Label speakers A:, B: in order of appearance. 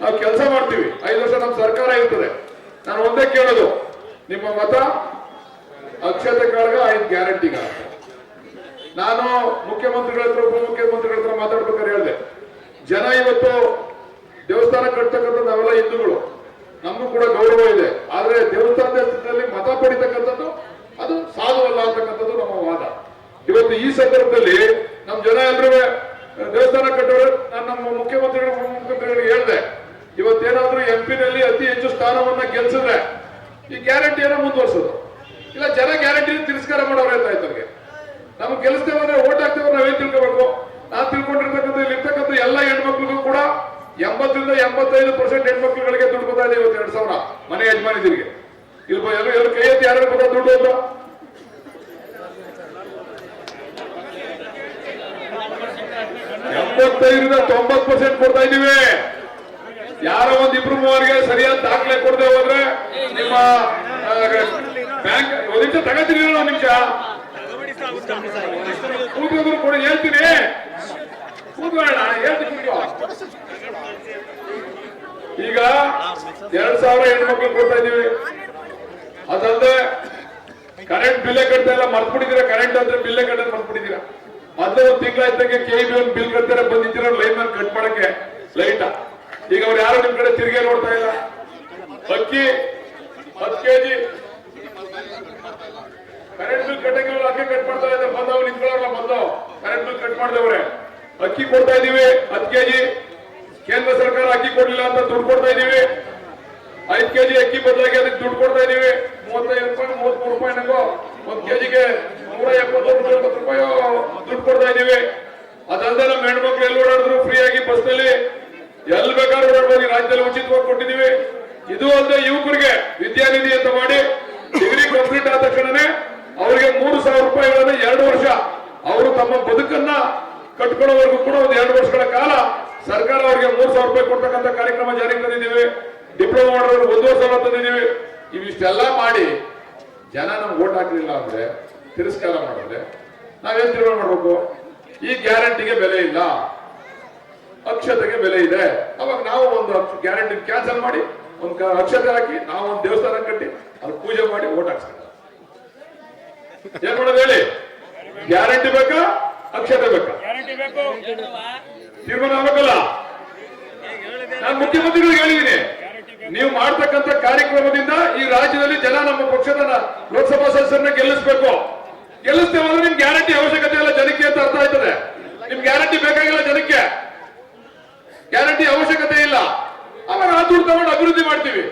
A: ನಾವು ಕೆಲಸ ಮಾಡ್ತೀವಿ. ಐದು ವರ್ಷ ನಮ್ಮ ಸರ್ಕಾರ ಇರ್ತದೆ. ನಾನು ಒಂದೇ ಕೇಳೋದು. ನಿಮ್ಮ ಮತ ಅಕ್ಷತೆ ಕಾಳಗ ಐದು ಗ್ಯಾರಂಟಿಗ ನಾನು ಮುಖ್ಯಮಂತ್ರಿಗಳ ಹತ್ರ, ಉಪಮುಖ್ಯಮಂತ್ರಿಗಳ ಹತ್ರ ಮಾತಾಡ್ಬೇಕಾದ್ರೆ ಹೇಳಿದೆ. ಜನ ಇವತ್ತು ದೇವಸ್ಥಾನ ಕಟ್ತಕ್ಕಂಥ ನಾವೆಲ್ಲ ಹಿಂದೂಗಳು. ನಮಗೂ ಕೂಡ ಗೌರವ ಇದೆ. ಆದ್ರೆ ದೇವಸ್ಥಾನದಲ್ಲಿ ಮತ ಪಡಿತಕ್ಕಂಥದ್ದು ಅದು ಸಾಧುವಲ್ಲ ಅಂತಕ್ಕಂಥದ್ದು ನಮ್ಮ ವಾದ. ಇವತ್ತು ಈ ಸಂದರ್ಭದಲ್ಲಿ ನಮ್ಮ ಜನ ಎಲ್ಲರೂ ದೇವಸ್ಥಾನ ಕಟ್ಟೋರು, ನಾನು ನಮ್ಮ ಮುಖ್ಯಮಂತ್ರಿಗಳು, ಉಪಮುಖ್ಯಮಂತ್ರಿಗಳಿಗೆ ಹೇಳಿದೆ. ಇವತ್ತೇನಾದ್ರೂ ಎಂ ನಲ್ಲಿ ಅತಿ ಹೆಚ್ಚು ಸ್ಥಾನವನ್ನ ಗೆಲ್ಸಿದ್ರೆ ಈ ಗ್ಯಾರಂಟಿಯನ್ನ ಮುಂದುವರ್ಸೋದು. ಇಲ್ಲ, ಜನ ಗ್ಯಾರಂಟಿ ತಿರಸ್ಕಾರ ಮಾಡೋರು ಅಂತ ಆಯ್ತು ಅವ್ರಿಗೆ ನಮ್ಗೆ ಗೆಲ್ಲಿಸ್ತೇವೆ ಅಂದ್ರೆ ಓಟ್ ಹಾಕ್ತೇವೆ ನಾವೇನ್ ತಿಳ್ಕೋಬೇಕು? ನಾನ್ ತಿಳ್ಕೊಂಡಿರ್ತಕ್ಕಂಥ ಇಲ್ಲಿ ಇರ್ತಕ್ಕಂಥ ಎಲ್ಲ ಹೆಣ್ಮಕ್ಳಿಗೂ ಕೂಡ ಎಂಬತ್ತರಿಂದ ಎಂಬತ್ತೈದು ಪರ್ಸೆಂಟ್ ಹೆಣ್ಮಕ್ಳುಗಳಿಗೆ ದುಡ್ಡು ಬರ್ತಾ ಇದೆ ಇವತ್ತು ಎರಡ್ ಸಾವಿರ ಮನೆ ಯಜಮಾನಿದಿರಿಗೆ. ಇಲ್ಲಿ ಎಲ್ಲ ಎಲ್ಲರೂ ಕೈ ಎತ್ತಿ ಯಾರು ಬರ್ತಾ ದುಡ್ಡು ಅಂತ? ಎಂಬತ್ತೈದರಿಂದ ತೊಂಬತ್ತು ಪರ್ಸೆಂಟ್ ಕೊಡ್ತಾ ಇದೀವಿ ಯಾರೋ ಒಂದ್ ಇಬ್ರು ಮೂವರಿಗೆ ಸರಿಯಾದ ದಾಖಲೆ ಕೊಡದೆ ಹೋದ್ರೆ ನಿಮ್ಮ ಬ್ಯಾಂಕ್ ಒಂದ್ ನಿಮಿಷ ತಗೋತೀನಿ ಒಂದ್ ನಿಮಿಷ ಕೂತ್ಕೊಂಡ್ರು ಕೂಡ ಹೇಳ್ತೀನಿ. ಕೂತ್ಕೊಳ್ಳೋಣ ಹೇಳ್ತೀನಿ ಈಗ ಎರಡ್ ಸಾವಿರ ಹೆಣ್ಮಕ್ಳು ಕೊಡ್ತಾ ಇದೀವಿ ಅದಲ್ಲದೆ ಕರೆಂಟ್ ಬಿಲ್ಲೇ ಕಟ್ತಾ ಇಲ್ಲ ಮರ್ತ್ಬಿಟ್ಟಿದ್ದೀರಾ? ಕರೆಂಟ್ ಅಂದ್ರೆ ಬಿಲ್ಲೇ ಕಟ್ಟೋದು ಮರ್ತ್ಬಿಟ್ಟಿದ್ದೀರಾ? ಮೊದಲೇ ಒಂದು ತಿಂಗಳಾಯ್ತಂಗೆ ಕೆ ಬಿ ಒಂದು ಬಿಲ್ ಕಟ್ತಾರೆ ಬಂದಿದ್ದೀರ? ಲೈನ್ ಕಟ್ ಮಾಡಕ್ಕೆ ಲೈಟ್ ಈಗ ಅವ್ರು ಯಾರು ನಿಮ್ ಕಡೆ ತಿರುಗಿ ನೋಡ್ತಾ ಇಲ್ಲ? ಅಕ್ಕಿ ಹತ್ತು ಕೆಜಿ. ಕರೆಂಟ್ ಬಿಲ್ ಕಟ್ಟಂಗಿಲ್ಲ, ಅಕ್ಕಿ ಕಟ್ ಮಾಡ್ತಾ ಇದ್ದಾರೆ. ಬಂದವ್ ನಿಂತ್ಕೊಳ್ಳೋಲ್ಲ ಬಂದವ್ ಕರೆಂಟ್ ಬಿಲ್ ಕಟ್ ಮಾಡಿದವ್ರೆ. ಅಕ್ಕಿ ಕೊಡ್ತಾ ಇದೀವಿ ಹತ್ತು ಕೆಜಿ. ಕೇಂದ್ರ ಸರ್ಕಾರ ಅಕ್ಕಿ ಕೊಡ್ಲಿಲ್ಲ ಅಂತ ದುಡ್ಡು ಕೊಡ್ತಾ ಇದೀವಿ ಐದು ಕೆಜಿ ಅಕ್ಕಿ ಬದಲಾಗಿ ಅದಕ್ಕೆ ದುಡ್ಡು ಕೊಡ್ತಾ ಇದೀವಿ ಮೂವತ್ತೈದು ರೂಪಾಯಿ, ಮೂವತ್ಮೂರು ರೂಪಾಯಿ ನಂಗೋ. ಒಂದ್ ಕೆಜಿಗೆ ನೂರ ಎಪ್ಪತ್ತೊಂದು ನೂರ ಎಪ್ಪತ್ತು ರೂಪಾಯಿ ದುಡ್ಡು ಕೊಡ್ತಾ ಇದೀವಿ ಅದಲ್ಲದೆ ನಮ್ಮ ಹೆಣ್ಮಕ್ಳು ಎಲ್ಲಿ ಓಡಾಡಿದ್ರು ಫ್ರೀ ಆಗಿ ಬಸ್ನಲ್ಲಿ. ಎಲ್ಲಿ ಬೇಕಾದ್ರೂ ಓಡಾಡ್ಬೋದು. ರಾಜ್ಯದಲ್ಲಿ ಉಚಿತವಾಗಿ ಕೊಟ್ಟಿದೀವಿ ಇದು ಅಲ್ಲದೆ ಯುವಕರಿಗೆ ವಿದ್ಯಾನಿಧಿ ಅಂತ ಮಾಡಿ ಡಿಗ್ರಿ ಕಂಪ್ಲೀಟ್ ಆದ ತಕ್ಷಣನೇ ಅವರಿಗೆ ಮೂರು ಸಾವಿರ ರೂಪಾಯಿಗಳನ್ನ ಎರಡು ವರ್ಷ ಅವರು ತಮ್ಮ ಬದುಕನ್ನ ಕಟ್ಕೊಳ್ಳೋವರೆಗೂ ಕೂಡ ಒಂದು ಎರಡು ವರ್ಷಗಳ ಕಾಲ ಸರ್ಕಾರ ಅವರಿಗೆ ಮೂರು ಸಾವಿರ ರೂಪಾಯಿ ಕೊಡ್ತಕ್ಕಂಥ ಕಾರ್ಯಕ್ರಮ ಜಾರಿಗೆ ತಂದಿದ್ದೀವಿ ಡಿಪ್ಲೊಮಾ ಮಾಡೋರು ಒಂದು ಸಾವಿರ ತಂದಿದ್ದೀವಿ. ಇವಿಷ್ಟೆಲ್ಲ ಮಾಡಿ ಜನ ನಮ್ಗೆ ಓಟ್ ಹಾಕಲಿಲ್ಲ ಅಂದ್ರೆ ತಿರಸ್ಕಾರ ಮಾಡಿದ್ರೆ ನಾವೇನ್ ತೀರ್ಮಾನ ಮಾಡ್ಬೇಕು? ಈ ಗ್ಯಾರಂಟಿಗೆ ಬೆಲೆ ಇಲ್ಲ, ಅಕ್ಷತೆಗೆ ಬೆಲೆ ಇದೆ. ಅವಾಗ ನಾವು ಒಂದು ಗ್ಯಾರಂಟಿ ಕ್ಯಾನ್ಸಲ್ ಮಾಡಿ ಒಂದು ಅಕ್ಷತೆ ಹಾಕಿ ನಾವು ಒಂದು ದೇವಸ್ಥಾನ ಕಟ್ಟಿ ಅಲ್ಲಿ ಪೂಜೆ ಮಾಡಿ ಓಟ್ ಹಾಕ್ಸ್ತಾರೆ ಏನ್ ಮಾಡೋದು ಹೇಳಿ? ಗ್ಯಾರಂಟಿ ಬೇಕಾ? ಅಕ್ಷತೆ ಬೇಕಾ? ತೀರ್ಮಾನ ಆಗಬೇಕಲ್ಲ? ನಾನು ಮುಖ್ಯಮಂತ್ರಿಗಳಿಗೆ ಹೇಳಿದ್ದೀನಿ ನೀವು ಮಾಡ್ತಕ್ಕಂಥ ಕಾರ್ಯಕ್ರಮದಿಂದ ಈ ರಾಜ್ಯದಲ್ಲಿ ಜನ ನಮ್ಮ ಪಕ್ಷದ ಲೋಕಸಭಾ ಸದಸ್ಯರನ್ನ ಗೆಲ್ಲಿಸ್ಬೇಕು. ಗೆಲ್ಲಿಸ್ತೇವೆ ಅಂದ್ರೆ ನಿಮ್ ಗ್ಯಾರಂಟಿ ಅವಶ್ಯಕತೆ ಇಲ್ಲ ಜನಕ್ಕೆ ಅಂತ ಅರ್ಥ ಆಯ್ತದೆ ನಿಮ್ ಗ್ಯಾರಂಟಿ ಬೇಕಾಗಿಲ್ಲ ದುಡ್ಡು ತಗೊಂಡು ಅಭಿವೃದ್ಧಿ ಮಾಡ್ತೀವಿ.